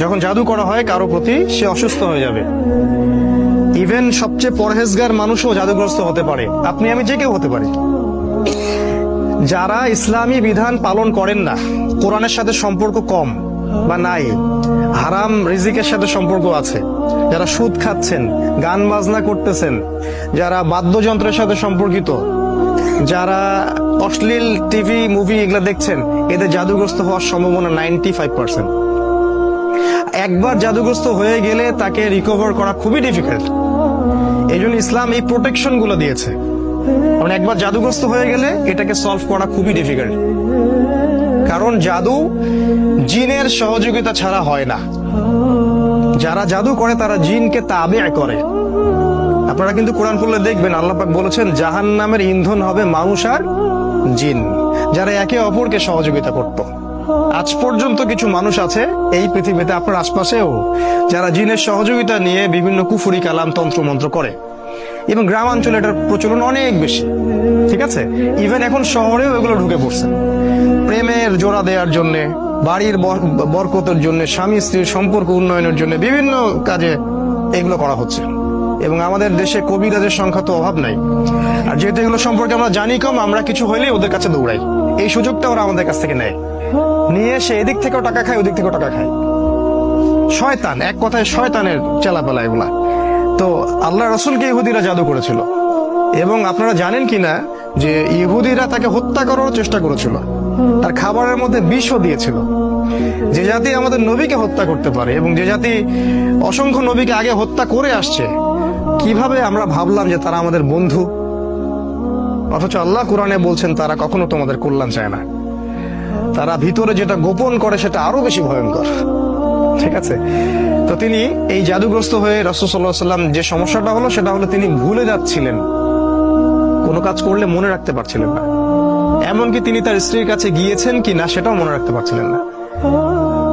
যখন জাদু করা হয় কারও প্রতি, সে অসুস্থ হয়ে যাবে। ইভেন সবচেয়ে পরহেজগার মানুষও জাদুগ্রস্ত হতে পারে। আপনি, আমি যে কেউ হতে পারি। যারা ইসলামী বিধান পালন করেন না, কোরআনের সাথে সম্পর্ক কম বা নাই, হারাম রিজিকের সাথে সম্পর্ক আছে। যারা সুদ খাচ্ছেন, গান বাজনা করতেছেন, যারা বাদ্যযন্ত্রের সাথে সম্পর্কিত, যারা অশ্লীল টিভি, মুভি এগুলো দেখছেন, এদের জাদুগ্রস্ত হওয়ার সম্ভাবনা নাইনটি ফাইভ পার্সেন্ট একবার জাদুগ্রস্ত হয়ে গেলে তাকে রিকভার করা খুবই ডিফিকাল্ট এই জন্য ইসলাম এই প্রোটেকশনগুলো দিয়েছে। কারণ একবার জাদুগ্রস্ত হয়ে গেলে এটাকে সলভ করা খুবই ডিফিকাল্ট কারণ জাদু জিনের সহযোগিতা ছাড়া হয় না। যারা জাদু করে, তারা জিনকে তাবে করে। আপনারা কিন্তু কোরআন পড়লে দেখবেন, আল্লাহ পাক বলেছেন জাহান নামের ইন্ধন হবে মানুষ আর জিন। যারা একে অপরকে সহযোগিতা করত। আজ পর্যন্ত কিছু মানুষ আছে এই পৃথিবীতে আপনার আশপাশেও, যারা জিনের সহযোগিতা নিয়ে বিভিন্ন কুফুরি কালাম তন্ত্র মন্ত্র করে। এবং গ্রামাঞ্চলে এটার প্রচলন অনেক বেশি, ঠিক আছে? ইভেন এখন শহরেও এগুলো ঢুকে পড়ছে। প্রেমের জোড়া দেওয়ার জন্য, বাড়ির বরকতের জন্য, স্বামী স্ত্রীর সম্পর্ক উন্নয়নের জন্য বিভিন্ন কাজে এগুলো করা হচ্ছে। এবং আমাদের দেশে কবিরাজের সংখ্যা তো অভাব নাই। আর যেহেতু এগুলো সম্পর্কে আমরা জানি কম, আমরা কিছু হইলেই ওদের কাছে দৌড়াই। এই সুযোগটা ওরা আমাদের কাছ থেকে নেয়। নিয়ে এসে এদিক থেকেও টাকা খায়, ওদিক থেকেও টাকা খায়। শয়তান, এক কথায় শয়তানের চেলাপেলা এগুলা। তো আল্লাহ রসুলকে ইহুদিরা জাদু করেছিল। এবং আপনারা জানেন কিনা যে ইহুদিরা তাকে হত্যা করার চেষ্টা করেছিল। তার খাবারের মধ্যে বিষও দিয়েছিল। যে জাতি আমাদের নবীকে হত্যা করতে পারে এবং যে জাতি অসংখ্য নবীকে আগে হত্যা করে আসছে, কীভাবে আমরা ভাবলাম যে তারা আমাদের বন্ধু? অথচ আল্লাহ কোরআনে বলছেন, তারা কখনো তোমাদের কল্যাণ চায় না। তারা ভিতরে যেটা গোপন করে সেটা আরও বেশি ভয়ঙ্কর। ঠিক আছে? তো তিনি এই জাদুগ্রস্ত হয়ে রসুল্লাহ সাল্লাম যে সমস্যাটা হলো, সেটা হলো তিনি ভুলে যাচ্ছিলেন। কোনো কাজ করলে মনে রাখতে পারছিলেন না। এমনকি তিনি তার স্ত্রীর কাছে গিয়েছেন কি না, সেটাও মনে রাখতে পারছিলেন না।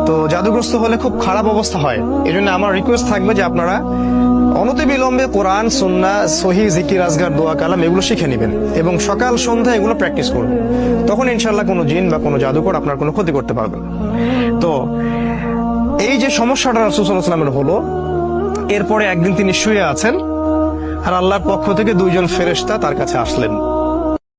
তো জাদুগ্রস্ত হলে খুব খারাপ অবস্থা হয়। এই জন্য আমার রিকোয়েস্ট থাকবে যে আপনারা অনতি বিলম্বে কোরআন, সুন্না, সহি, জিকির, আজগার, দোয়া, কালাম এগুলো শিখে নেবেন এবং সকাল, সন্ধ্যা এগুলো প্র্যাকটিস করুন। তখন ইনশাল্লাহ কোনো জিন বা কোনো জাদুকর আপনার কোনো ক্ষতি করতে পারবেন তো এই যে সমস্যাটা রাসুসাল্লামের হলো, এরপরে একদিন তিনি শুয়ে আছেন আর আল্লাহর পক্ষ থেকে দুইজন ফেরেস্তা তার কাছে আসলেন।